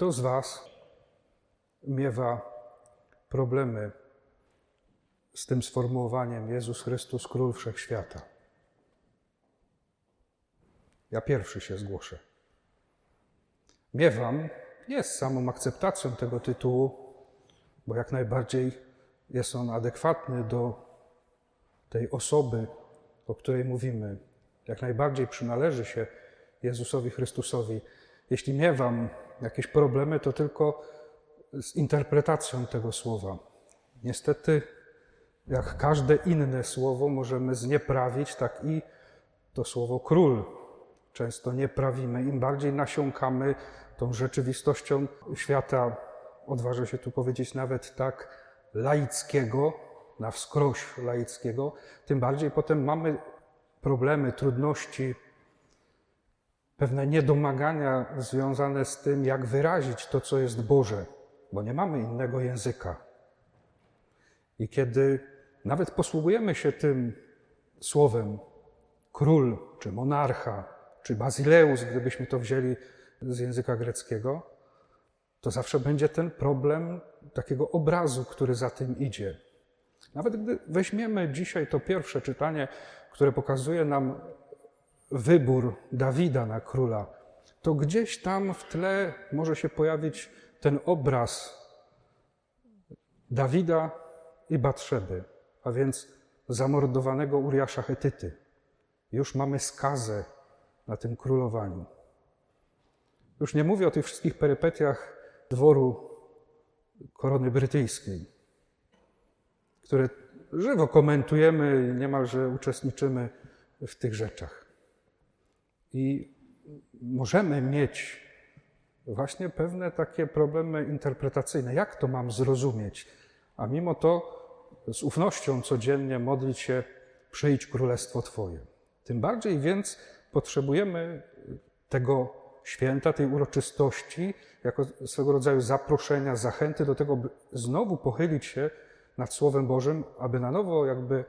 Kto z Was miewa problemy z tym sformułowaniem Jezus Chrystus, Król Wszechświata? Ja pierwszy się zgłoszę. Miewam z samą akceptacją tego tytułu, bo jak najbardziej jest on adekwatny do tej osoby, o której mówimy. Jak najbardziej przynależy się Jezusowi Chrystusowi. Jeśli miewam jakieś problemy, to tylko z interpretacją tego słowa. Niestety, jak każde inne słowo możemy znieprawić, tak i to słowo król często nie prawimy. Im bardziej nasiąkamy tą rzeczywistością świata, odważę się tu powiedzieć nawet tak, laickiego, na wskroś laickiego, tym bardziej potem mamy problemy, trudności, pewne niedomagania związane z tym, jak wyrazić to, co jest Boże, bo nie mamy innego języka. I kiedy nawet posługujemy się tym słowem król, czy monarcha, czy bazileus, gdybyśmy to wzięli z języka greckiego, to zawsze będzie ten problem takiego obrazu, który za tym idzie. Nawet gdy weźmiemy dzisiaj to pierwsze czytanie, które pokazuje nam wybór Dawida na króla, to gdzieś tam w tle może się pojawić ten obraz Dawida i Batrzeby, a więc zamordowanego Uriasza Hetyty. Już mamy skazę na tym królowaniu. Już nie mówię o tych wszystkich perypetiach dworu korony brytyjskiej, które żywo komentujemy i niemalże uczestniczymy w tych rzeczach. I możemy mieć właśnie pewne takie problemy interpretacyjne. Jak to mam zrozumieć? A mimo to z ufnością codziennie modlić się, przyjdź królestwo Twoje. Tym bardziej więc potrzebujemy tego święta, tej uroczystości, jako swego rodzaju zaproszenia, zachęty do tego, by znowu pochylić się nad Słowem Bożym, aby na nowo jakby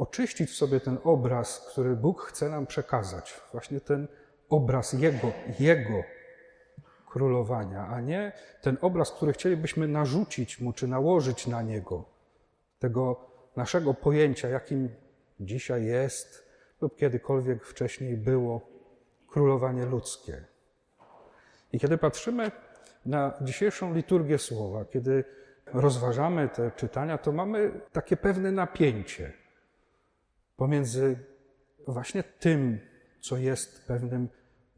oczyścić w sobie ten obraz, który Bóg chce nam przekazać. Właśnie ten obraz Jego, Jego królowania, a nie ten obraz, który chcielibyśmy narzucić Mu, czy nałożyć na Niego. Tego naszego pojęcia, jakim dzisiaj jest lub kiedykolwiek wcześniej było królowanie ludzkie. I kiedy patrzymy na dzisiejszą liturgię słowa, kiedy rozważamy te czytania, to mamy takie pewne napięcie pomiędzy właśnie tym, co jest pewnym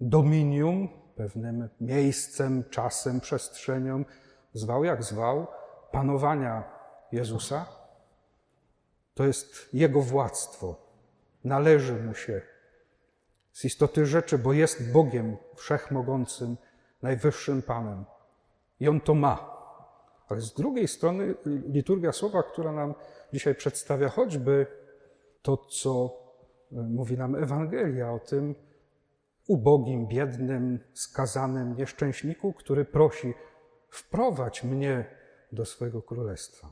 dominium, pewnym miejscem, czasem, przestrzenią, zwał jak zwał, panowania Jezusa. To jest Jego władztwo. Należy Mu się z istoty rzeczy, bo jest Bogiem wszechmogącym, najwyższym Panem. I On to ma. Ale z drugiej strony liturgia słowa, która nam dzisiaj przedstawia choćby to, co mówi nam Ewangelia o tym ubogim, biednym, skazanym nieszczęśniku, który prosi: wprowadź mnie do swojego królestwa.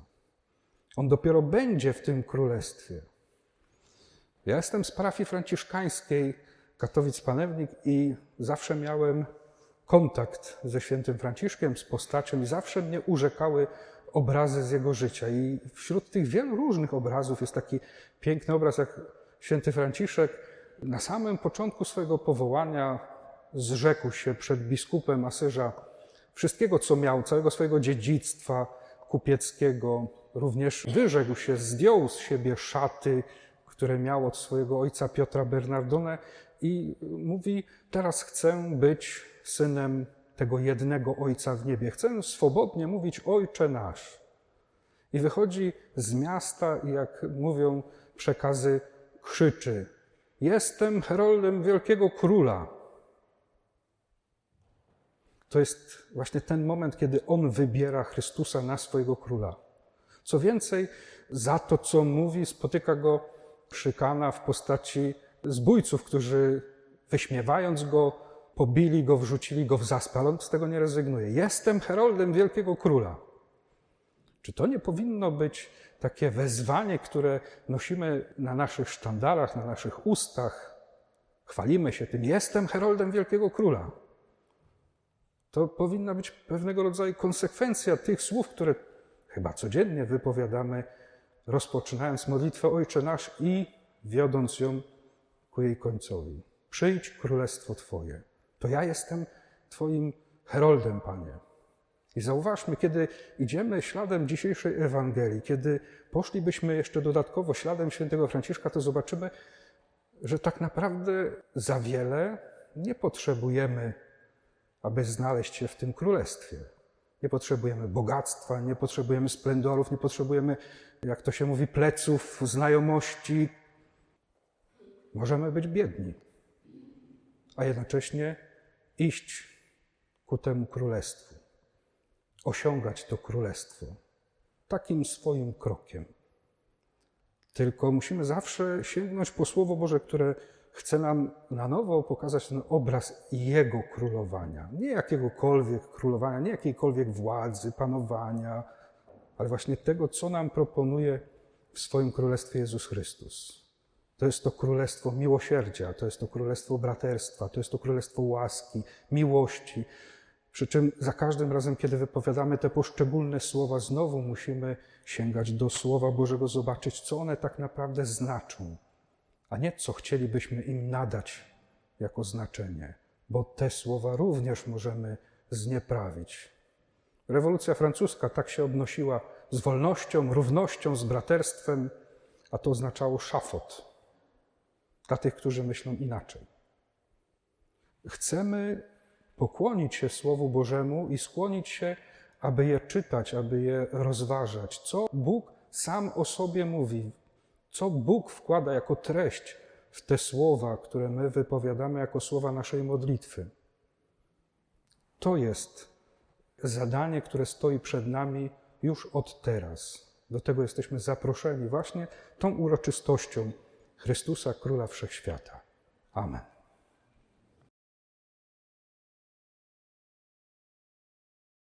On dopiero będzie w tym królestwie. Ja jestem z parafii franciszkańskiej Katowic-Panewnik i zawsze miałem kontakt ze świętym Franciszkiem, z postacią i zawsze mnie urzekały obrazy z jego życia. I wśród tych wielu różnych obrazów jest taki piękny obraz, jak święty Franciszek na samym początku swojego powołania zrzekł się przed biskupem Asyża wszystkiego, co miał, całego swojego dziedzictwa kupieckiego. Również wyrzekł się, zdjął z siebie szaty, które miał od swojego ojca Piotra Bernardone i mówi: Teraz chcę być synem tego jednego Ojca w niebie. Chcę swobodnie mówić Ojcze nasz. I wychodzi z miasta i jak mówią przekazy, krzyczy: Jestem heroldem wielkiego króla. To jest właśnie ten moment, kiedy on wybiera Chrystusa na swojego króla. Co więcej, za to, co mówi, spotyka go szykana w postaci zbójców, którzy wyśmiewając go, pobili go, wrzucili go w zaspę, ale on z tego nie rezygnuje. Jestem heroldem wielkiego króla. Czy to nie powinno być takie wezwanie, które nosimy na naszych sztandarach, na naszych ustach? Chwalimy się tym, jestem heroldem wielkiego króla. To powinna być pewnego rodzaju konsekwencja tych słów, które chyba codziennie wypowiadamy, rozpoczynając modlitwę Ojcze Nasz i wiodąc ją ku jej końcowi. Przyjdź królestwo Twoje. To ja jestem Twoim heroldem, Panie. I zauważmy, kiedy idziemy śladem dzisiejszej Ewangelii, kiedy poszlibyśmy jeszcze dodatkowo śladem świętego Franciszka, to zobaczymy, że tak naprawdę za wiele nie potrzebujemy, aby znaleźć się w tym królestwie. Nie potrzebujemy bogactwa, nie potrzebujemy splendorów, nie potrzebujemy, jak to się mówi, pleców, znajomości. Możemy być biedni, a jednocześnie iść ku temu królestwu, osiągać to królestwo takim swoim krokiem. Tylko musimy zawsze sięgnąć po Słowo Boże, które chce nam na nowo pokazać ten obraz Jego królowania. Nie jakiegokolwiek królowania, nie jakiejkolwiek władzy, panowania, ale właśnie tego, co nam proponuje w swoim królestwie Jezus Chrystus. To jest to królestwo miłosierdzia, to jest to królestwo braterstwa, to jest to królestwo łaski, miłości. Przy czym za każdym razem, kiedy wypowiadamy te poszczególne słowa, znowu musimy sięgać do Słowa Bożego, zobaczyć, co one tak naprawdę znaczą, a nie co chcielibyśmy im nadać jako znaczenie, bo te słowa również możemy znieprawić. Rewolucja francuska tak się obnosiła z wolnością, równością, z braterstwem, a to oznaczało szafot dla tych, którzy myślą inaczej. Chcemy pokłonić się Słowu Bożemu i skłonić się, aby je czytać, aby je rozważać. Co Bóg sam o sobie mówi, co Bóg wkłada jako treść w te słowa, które my wypowiadamy jako słowa naszej modlitwy. To jest zadanie, które stoi przed nami już od teraz. Do tego jesteśmy zaproszeni właśnie tą uroczystością Chrystusa, Króla Wszechświata. Amen.